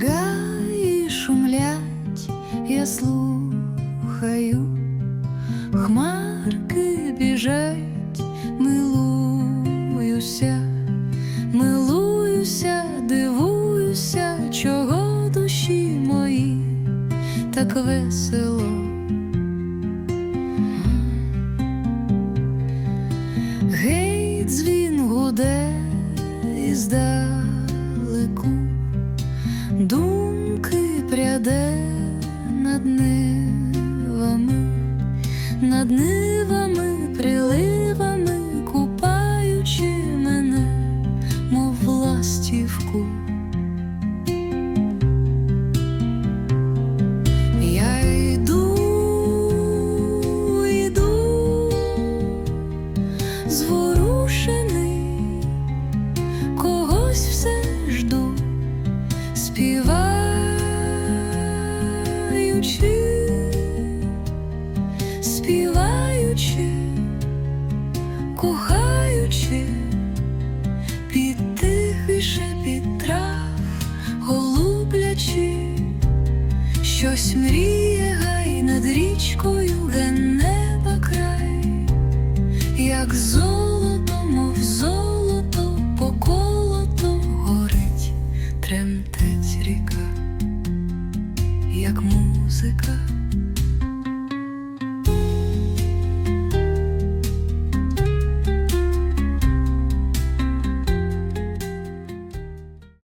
гаї шумлять, я слухаю, хмарки біжать, милуюся, милуюся, дивуюся, чого душі мої так весело. Гей, дзвін гуде і зда. Пряде над нивами, над нивами, приливами, купаючи мене, мов ластівку. Зворушений, когось все жду, співаючи, співаючи, кохаючи, під тихий шепіт трав, голублячи. Щось мріє гай над річкою, де неба край, як золото, мов золото, поколото горить, тремтець ріка, як 此刻。